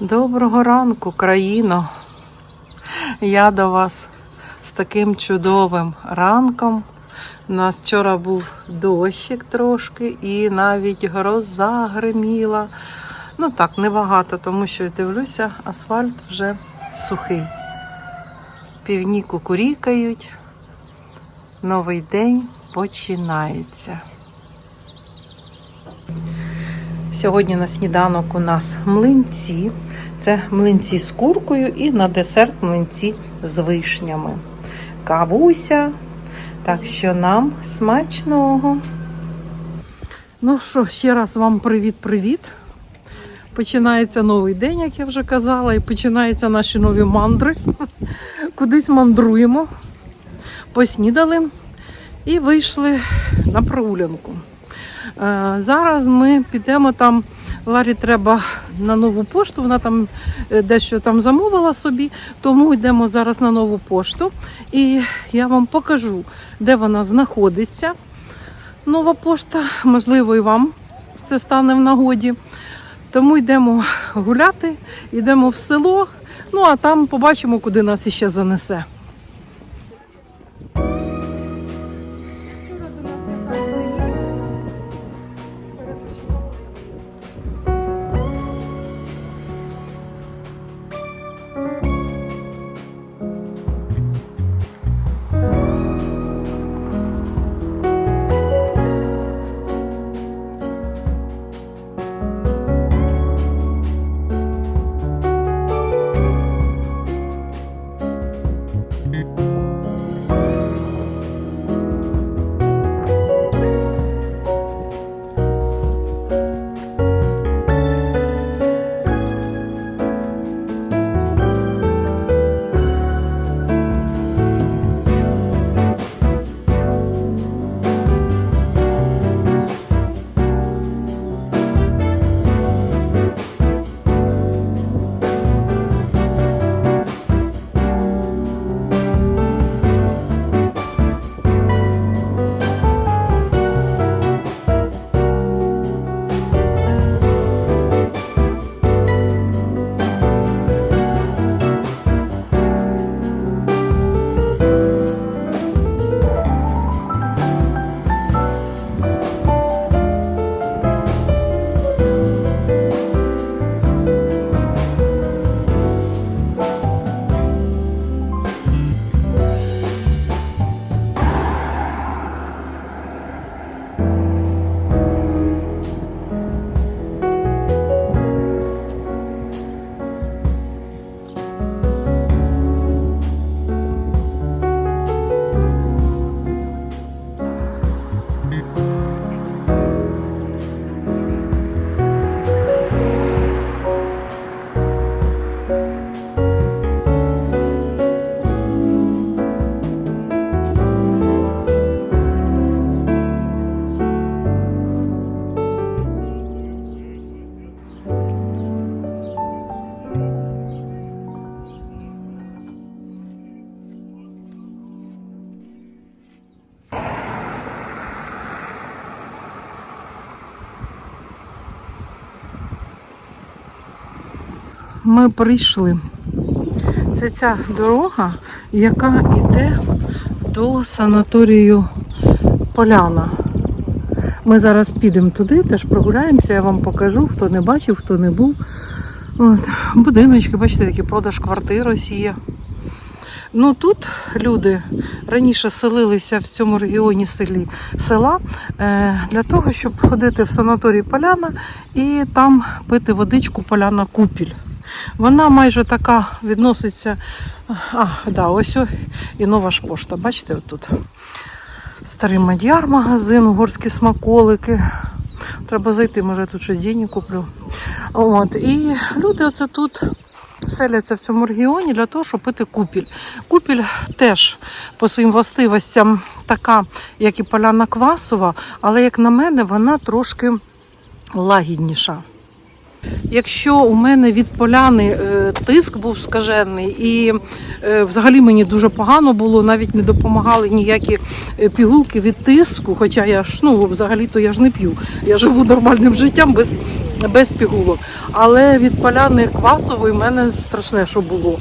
Доброго ранку, країно. Я до вас з таким чудовим ранком. У нас вчора був дощик трошки і навіть гроза гриміла. Ну так, небагато, тому що дивлюся, асфальт вже сухий. Півні кукурікають. Новий день починається. Сьогодні на сніданок у нас млинці. Це млинці з куркою і на десерт млинці з вишнями. Кавуся. Так що нам смачного. Ну що, ще раз вам привіт-привіт. Починається новий день, як я вже казала, і починаються наші нові мандри. Кудись мандруємо. Поснідали і вийшли на прогулянку. Е, Зараз ми підемо там. Ларі треба на нову пошту, вона там е, дещо там замовила собі, тому йдемо зараз на нову пошту. І я вам покажу, де вона знаходиться. Нова пошта, можливо, і вам це стане в нагоді. Тому йдемо гуляти, йдемо в село, ну а там побачимо, куди нас іще занесе. Ми прийшли. Це ця дорога, яка йде до санаторію Поляна. Ми зараз підемо туди, теж прогуляємося, я вам покажу, хто не бачив, хто не був. От, будиночки, бачите, такі продаж квартир ось є. Ну тут люди раніше селилися в цьому регіоні селі села е, для того, щоб ходити в санаторій Поляна і там пити водичку Поляна Купіль. Вона майже така відноситься. А, да, ось о, і нова ж пошта. Бачите, отут. Старий мадяр магазин, угорські смаколики. Треба зайти, може я тут щось денег куплю. От. І люди оце тут селяться в цьому регіоні для того, щоб пити купіль. Купіль теж по своїм властивостям така, як і поляна квасова, але, як на мене, вона трошки лагідніша. Якщо у мене від поляни е, тиск був скажений, і е, взагалі мені дуже погано було, навіть не допомагали ніякі е, пігулки від тиску. Хоча я ж ну взагалі-то я ж не п'ю. Я живу нормальним життям без, без пігулок. Але від поляни квасової в мене страшне, що було.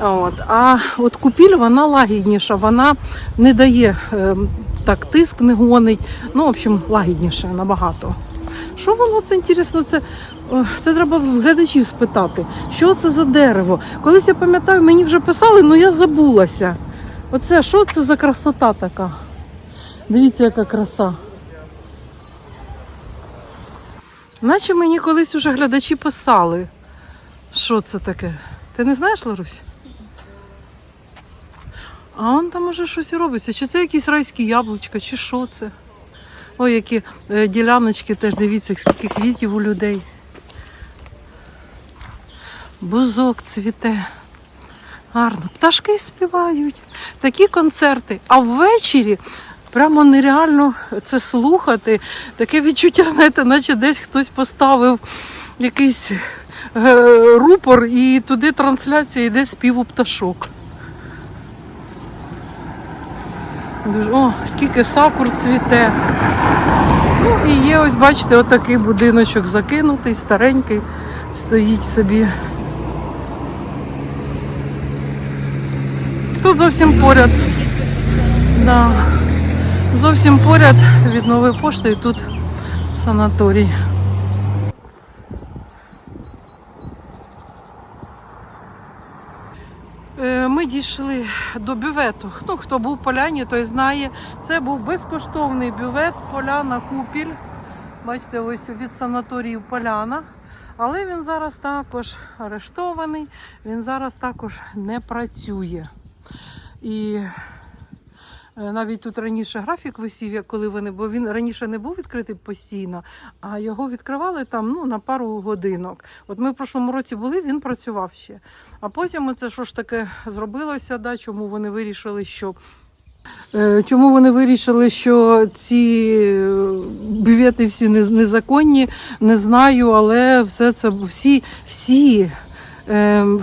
От. А от купіль вона лагідніша, вона не дає е, так, тиск не гонить. Ну, в общем, лагідніше набагато. Що воно це інтересно? Це, це треба глядачів спитати. Що це за дерево? Колись я пам'ятаю, мені вже писали, але я забулася. Оце що це за красота така? Дивіться, яка краса. Наче мені колись уже глядачі писали. Що це таке? Ти не знаєш, Ларусь? А он там уже щось робиться. Чи це якісь райські яблучка, чи що це? Ой, які е, діляночки теж дивіться, скільки квітів у людей. Бузок цвіте. Гарно. Пташки співають. Такі концерти. А ввечері прямо нереально це слухати. Таке відчуття, знаєте, наче десь хтось поставив якийсь е, рупор і туди трансляція йде співу пташок. О, скільки сакур цвіте. Ну і є, ось бачите, отакий будиночок закинутий, старенький, стоїть собі. Тут зовсім поряд. Да. Зовсім поряд від нової пошти і тут санаторій. Е, Ми дійшли до бювету. Ну, хто був в поляні, той знає. Це був безкоштовний бювет Поляна Купіль. Бачите, ось від санаторію Поляна. Але він зараз також арештований, він зараз також не працює. І е, навіть тут раніше графік висів, коли вони, бо він раніше не був відкритий постійно, а його відкривали там ну, на пару годинок. От ми в прошлому році були, він працював ще. А потім оце що ж таке зробилося, да, чому вони вирішили, що. Е, Чому вони вирішили, що ці е, бювети всі незаконні, не знаю, але все це всі, всі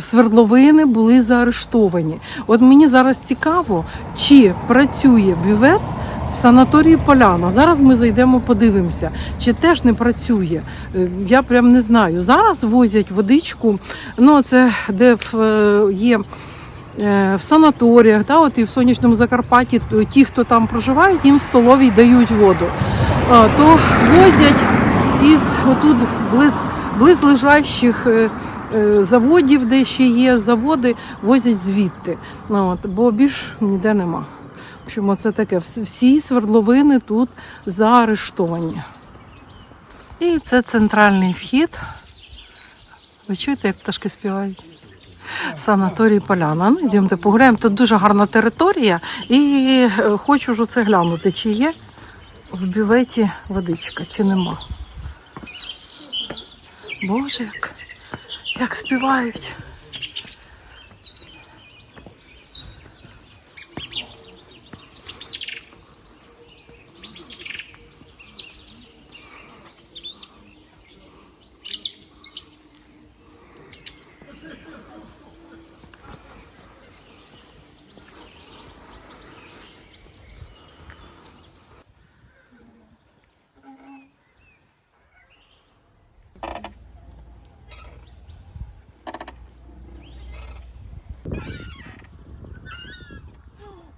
свердловини були заарештовані. От мені зараз цікаво, чи працює бювет в санаторії Поляна. Зараз ми зайдемо, подивимося, чи теж не працює. Е, Я прям не знаю. Зараз возять водичку, ну це де е, є. е, В санаторіях, да, от і в сонячному Закарпатті, ті, хто там проживають, їм в столовій дають воду. То возять із отут близ, близлежащих заводів, де ще є заводи, возять звідти. Ну, от, бо більш ніде нема. Общем, це таке. Всі свердловини тут заарештовані. І це центральний вхід. Ви чуєте, як пташки співають? Санаторій Поляна. Ну, йдемте погуляємо. Тут дуже гарна територія. І е, хочу ж оце глянути, чи є в бюветі водичка, чи нема. Боже, як, як співають.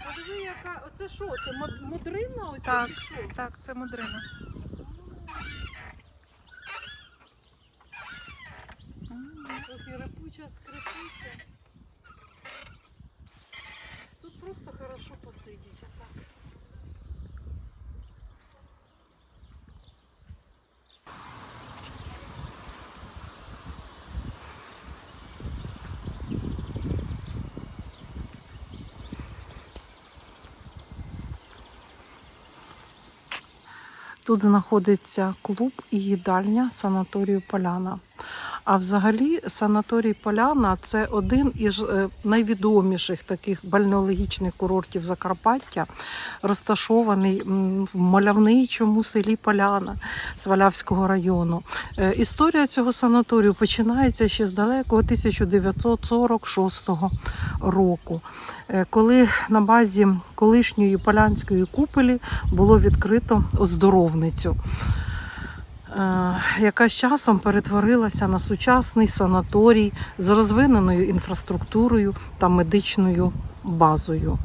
Подиви, яка. Оце що? Це модрина? Оця, Так. чи що? Так, Тут знаходиться клуб і їдальня санаторію Поляна. А взагалі санаторій Поляна це один із е, найвідоміших таких бальнеологічних курортів Закарпаття, розташований в мальовничому селі Поляна Свалявського району. Е, Історія цього санаторію починається ще з далекого 1946 року, е, коли на базі колишньої полянської купелі було відкрито оздоровницю. Е, Яка з часом перетворилася на сучасний санаторій з розвиненою інфраструктурою та медичною базою.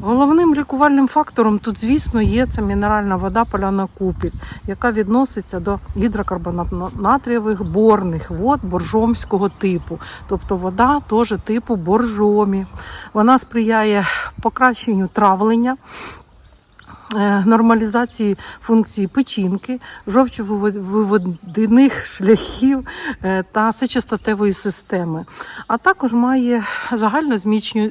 Головним лікувальним фактором тут, звісно, є це мінеральна вода поляна купіль, яка відноситься до гідрокарбонатно-натрієвих борних вод боржомського типу, тобто вода теж типу боржомі. Вона сприяє покращенню травлення. Е, Нормалізації функції печінки, жовчовиводних шляхів е, та сечостатевої системи, а також має загально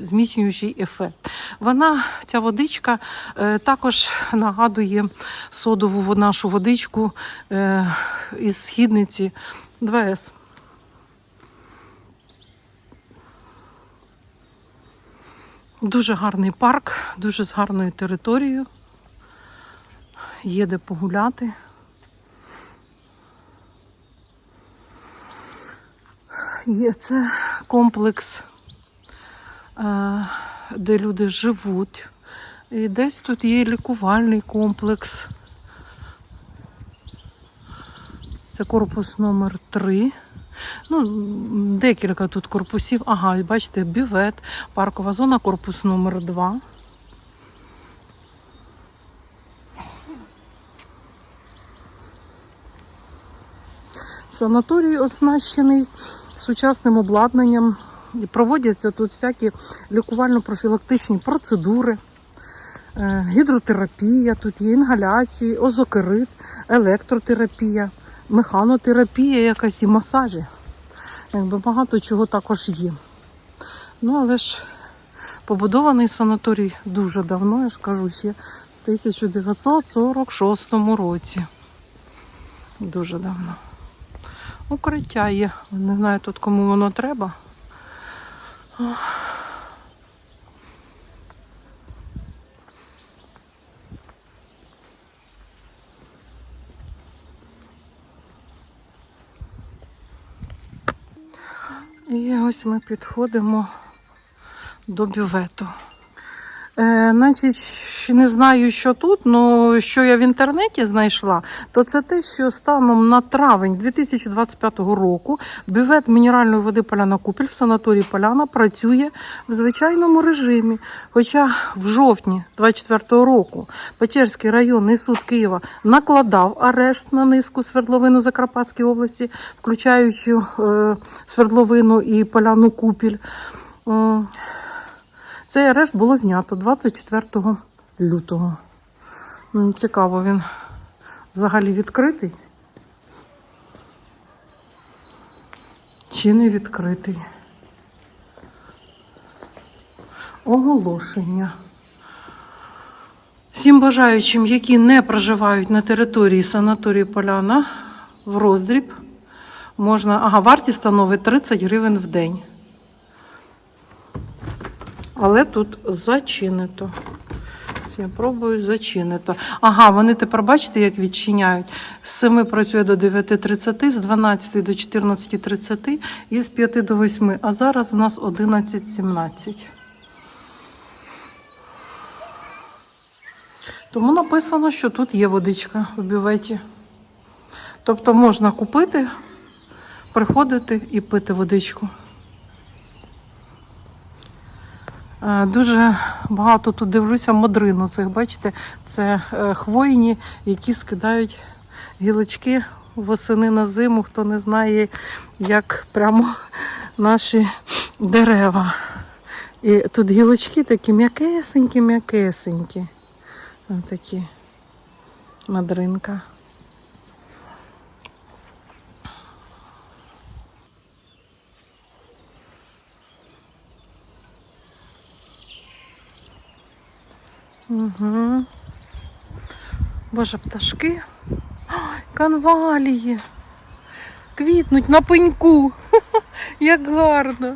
зміцнюючий ефект. Вона, ця водичка, е, також нагадує содову нашу водичку із східниці 2С. Дуже гарний парк, дуже з гарною територією. Є де погуляти. Є це комплекс, е, де люди живуть. І десь тут є лікувальний комплекс. Це корпус номер 3. Ну, декілька тут корпусів. Ага, бачите, бювет, паркова зона, корпус номер 2. Санаторій оснащений сучасним обладнанням. Проводяться тут всякі лікувально-профілактичні процедури, е, гідротерапія, тут є інгаляції, озокерит, електротерапія, механотерапія якась і масажі. Якби багато чого також є. Ну, але ж побудований санаторій дуже давно, я ж кажу, ще в 1946 році. Дуже давно. Укриття є. Не знаю тут кому воно треба. І ось ми підходимо до бювету. Е, значить, не знаю, що тут, але що я в інтернеті знайшла, то це те, що станом на травень 2025 року бювет мінеральної води Поляна Купіль в санаторії Поляна працює в звичайному режимі. Хоча в жовтні 2024 року Печерський районний суд Києва накладав арешт на низку свердловину Закарпатській області, включаючи е, свердловину і Поляну Купіль. М, цей арешт було знято 24 лютого. Мені цікаво, він взагалі відкритий? Чи не відкритий? Оголошення. Всім бажаючим, які не проживають на території санаторії Поляна в роздріб, можна. Ага, вартість становить 30 гривень в день. Але тут зачинито. Я пробую зачинито. Ага, вони тепер бачите, як відчиняють. З 7 працює до 9.30, з 12 до 14.30 і з 5 до 8. А зараз у нас 11.17. Тому написано, що тут є водичка в бюветі. Тобто можна купити, приходити і пити водичку. Е, Дуже багато тут дивлюся модрину. Цих бачите, це е, хвойні, які скидають гілочки восени на зиму. Хто не знає, як прямо наші дерева. І тут гілочки такі м'якесенькі, м'якесенькі. Ось Такі мадринка. Угу. Боже, пташки. Ой, конвалії. квітнуть на пеньку. Як гарно.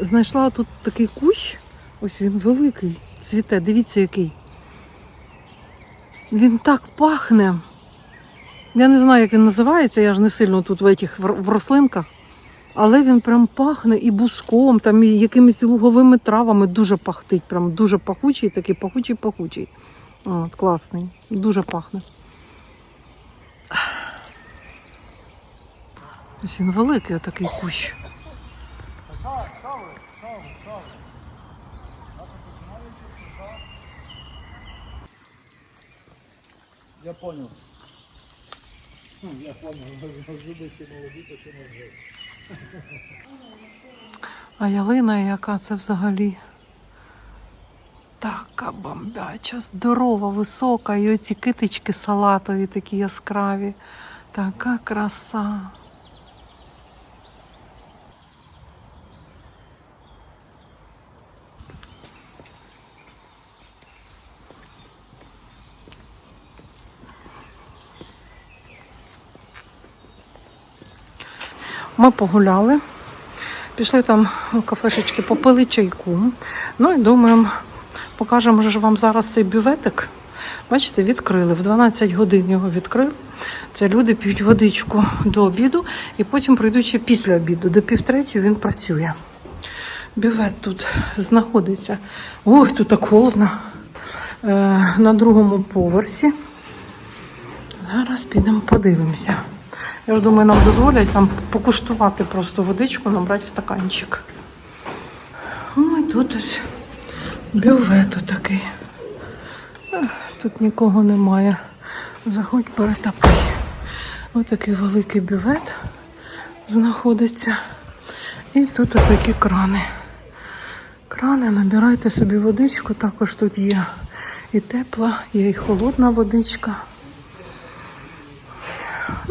Знайшла тут такий кущ. Ось він великий, цвіте. Дивіться, який. Він так пахне. Я не знаю, як він називається, я ж не сильно тут в, этих, в в рослинках. Але він прям пахне і буском, там, і якимись луговими травами дуже пахтить. Прям дуже пахучий, такий пахучий-пахучий. От, класний. Дуже пахне. Ось він великий отакий кущ. Я понял. Я понял, всі молоді, то вже. А ялина яка це взагалі? Така бомбяча, здорова, висока, і оці китички салатові такі яскраві. Така краса. Ми погуляли. Пішли там у кафешечки, попили чайку. Ну і думаємо, покажемо ж вам зараз цей бюветик. Бачите, відкрили. В 12 годин його відкрили. Це люди п'ють водичку до обіду і потім прийдуть ще після обіду. До півтретього він працює. Бювет тут знаходиться. Ой, тут так холодно. Е, на другому поверсі. Зараз підемо подивимося. Я ж думаю, нам дозволять там покуштувати просто водичку, набрати в стаканчик. Ну і тут ось бювет такий. Тут нікого немає. Заходь перетапи. Ось такий великий бювет знаходиться. І тут такі крани. Крани, набирайте собі водичку, також тут є і тепла, є і холодна водичка.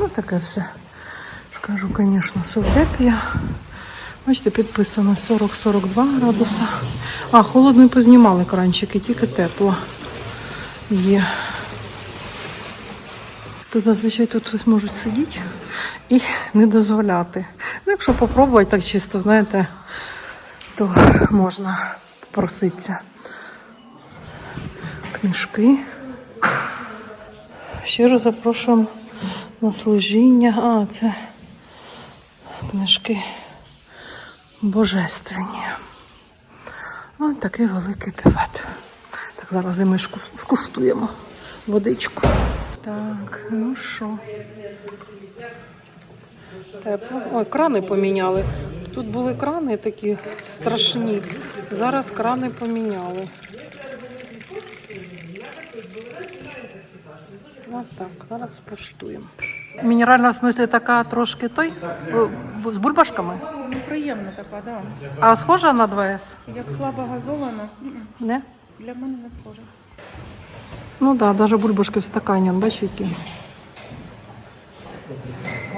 Ну, таке все. Ж Кажу, звісно, совдепія. Бачите, підписано 40-42 градуса. А, холодний познімали кранчики, тільки тепло є. То зазвичай тут можуть сидіти і не дозволяти. Ну, якщо попробувати так чисто, знаєте, то можна попроситися. Книжки. Щиро запрошуємо на служіння. А, це книжки божественні. Ось такий великий півет. Так, зараз і ми скуштуємо водичку. Так, ну що. Тепло. Ой, крани поміняли. Тут були крани такі страшні. Зараз крани поміняли. Ось так, зараз поштуємо. Мінеральна в смислі така трошки той е, з бульбашками. Неприємна ну, така, да. А схожа на 2С? Як слабо газована, не? Для мене не схожа. Ну так, да, навіть бульбашки в стакані, бачите.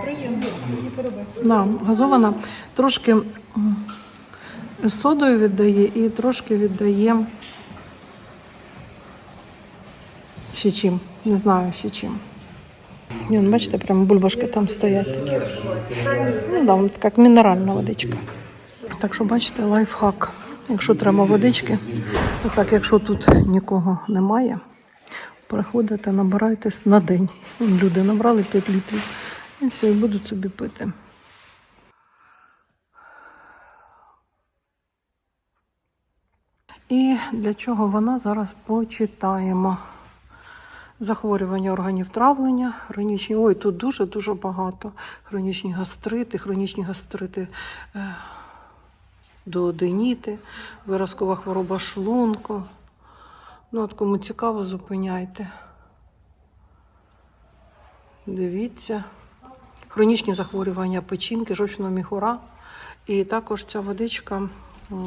Приємно, мені подобається. Да, газована трошки содою віддає і трошки віддає ще чим. Не знаю ще чим. Ні, ну, бачите, прямо бульбашки там стоять такі. Ну да, така як мінеральна водичка. Так що, бачите, лайфхак. Якщо треба водички, то так, якщо тут нікого немає, приходите, набирайтесь на день. Люди набрали 5 літрів і все, і будуть собі пити. І для чого вона зараз почитаємо. Захворювання органів травлення, хронічні. Ой, тут дуже-дуже багато. Хронічні гастрити, хронічні гастрити е, дуоденіти, виразкова хвороба шлунку. Ну, от кому цікаво, зупиняйте. Дивіться. Хронічні захворювання печінки, жовчного міхура. І також ця водичка,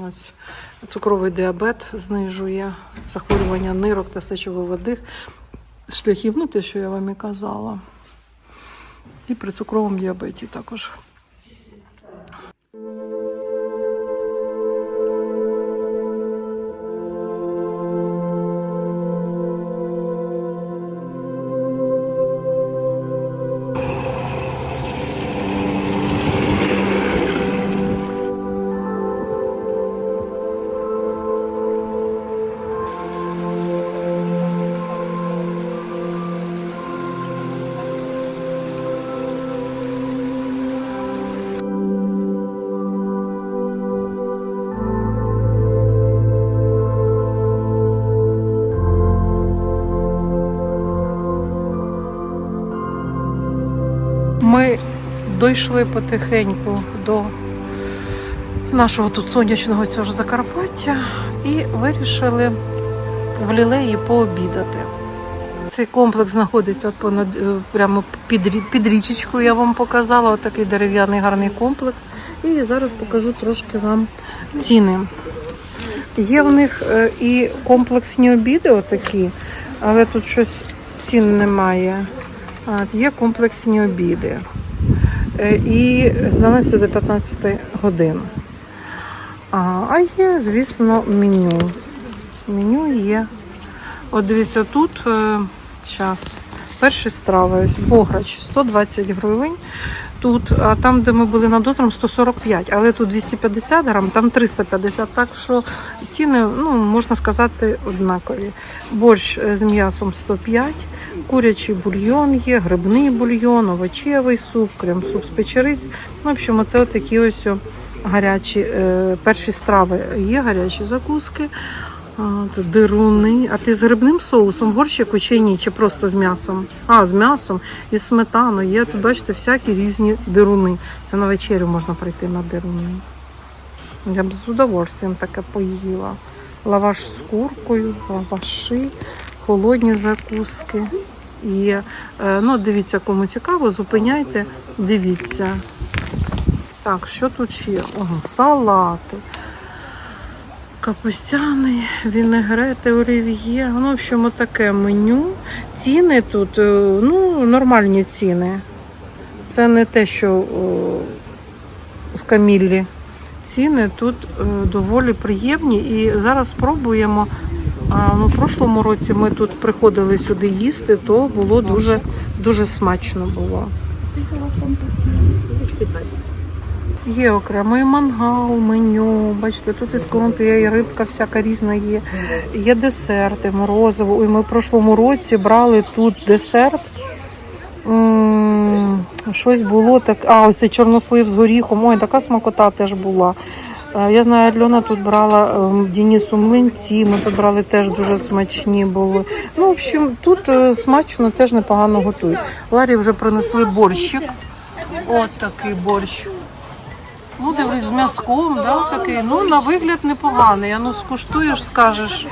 ось, цукровий діабет знижує, захворювання нирок та сечових шляхів, ну те, що я вам і казала. І при цукровому діабеті також. Дійшли потихеньку до нашого тут сонячного цього ж Закарпаття і вирішили в лілеї пообідати. Цей комплекс знаходиться понад е, прямо під, під річечкою, я вам показала. Отакий дерев'яний гарний комплекс. І зараз покажу трошки вам ціни. Є в них е, і комплексні обіди, отакі, але тут щось цін немає. Є комплексні обіди. Е, І з 12 до 15 годин. А, є, звісно, меню. Меню є. От дивіться, тут зараз перші страви, ось бограч 120 гривень. Тут, а там, де ми були над озером, 145, але тут 250 грам, там 350. Так що ціни, ну, можна сказати, однакові. Борщ е, з м'ясом 105, курячий бульйон є, грибний бульйон, овочевий суп, крем-суп з печериць. Ну, в общем, оце такі ось гарячі е, перші страви. Є гарячі закуски. Дируни. А ти з грибним соусом борщику чи ні? Чи просто з м'ясом? А, з м'ясом і сметаною. Є тут, бачите, всякі різні дируни. Це на вечерю можна прийти на дируни. Я б з удовольствием таке поїла. Лаваш з куркою, лаваши, холодні закуски. І е, ну, дивіться, кому цікаво, зупиняйте, дивіться. Так, що тут ще? Ого, салати капустяний, вінегрети, олів'є. Ну, в общем, таке меню. Ціни тут, е, ну, нормальні ціни. Це не те, що о, в Каміллі. Ціни тут е, доволі приємні. І зараз спробуємо. А, ну, в прошлому році ми тут приходили сюди їсти, то було дуже, дуже смачно було. Скільки у вас комплексний? Є окремий мангал, меню. Бачите, тут із є і рибка всяка різна є. Є десерти, морозиво. Ой, ми в прошлому році брали тут десерт. Щось було так. А, ось цей чорнослив з горіхом. Ой, така смакота теж була. Е, Я знаю, Альона тут брала ем, Денису млинці, ми тут брали теж дуже смачні були. Ну, в общем, тут е, смачно теж непогано готують. Ларі вже принесли борщик. От такий борщ. Ну, дивлюсь, з м'язком, да, такий. Ну, на вигляд непоганий. А ну скуштуєш, скажеш,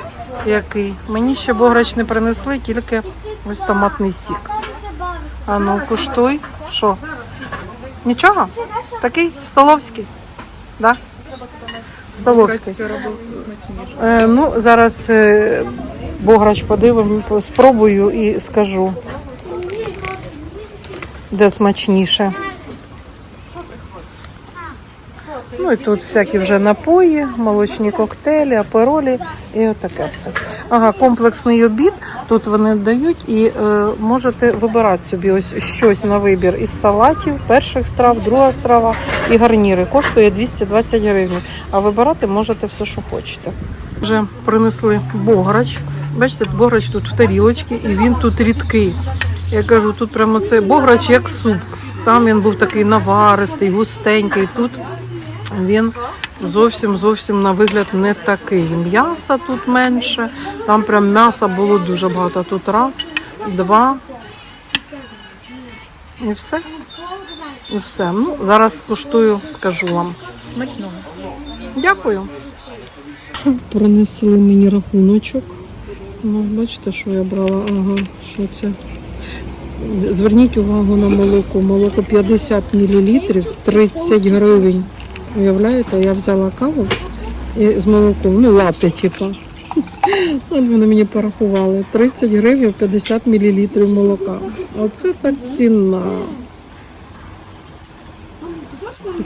який. Мені ще бограч не принесли, тільки ось томатний сік. А ну, куштуй. Що? Нічого? Такий столовський. Да? Столовський. Е, ну, зараз е, бограч подивимо, спробую і скажу. Де смачніше. Ну і тут всякі вже напої, молочні коктейлі, аперолі і отаке все. Ага, комплексний обід. Тут вони дають і е, можете вибирати собі ось щось на вибір із салатів, перших страв, друга страва і гарніри. Коштує 220 гривень. А вибирати можете все, що хочете. Вже принесли бограч. Бачите, бограч тут в тарілочці, і він тут рідкий. Я кажу, тут прямо це бограч як суп. Там він був такий наваристий, густенький. Тут він зовсім зовсім на вигляд не такий. М'яса тут менше. Там прям м'яса було дуже багато. Тут раз, два. І все. І все. Ну, зараз скуштую, скажу вам. Смачного. Дякую. Принесли мені рахуночок. Ну, бачите, що я брала? Ага, що це? Зверніть увагу на молоко. Молоко 50 мл, 30 гривень. Уявляєте, я взяла каву і з молоком, ну лати, типу. От вони мені порахували. 30 гривень 50 мл молока. Оце так ціна.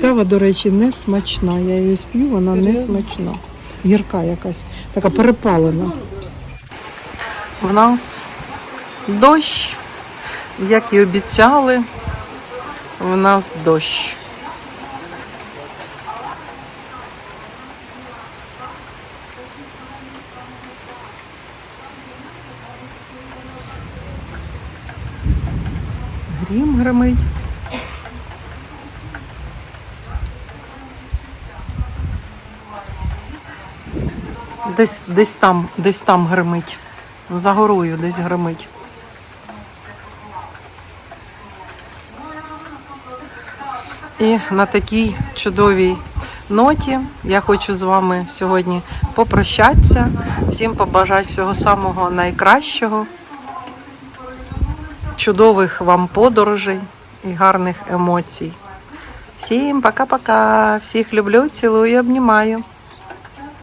Кава, до речі, не смачна. Я її сп'ю, вона не смачна. Гірка якась, така перепалена. В нас дощ, як і обіцяли, в нас дощ. Грім гримить. Десь, десь там, десь там гримить. За горою десь гримить. І на такій чудовій ноті я хочу з вами сьогодні попрощатися, всім побажати всього самого найкращого, чудових вам подорожей і гарних емоцій. Всім пока-пока. Всіх люблю, цілую, обнімаю.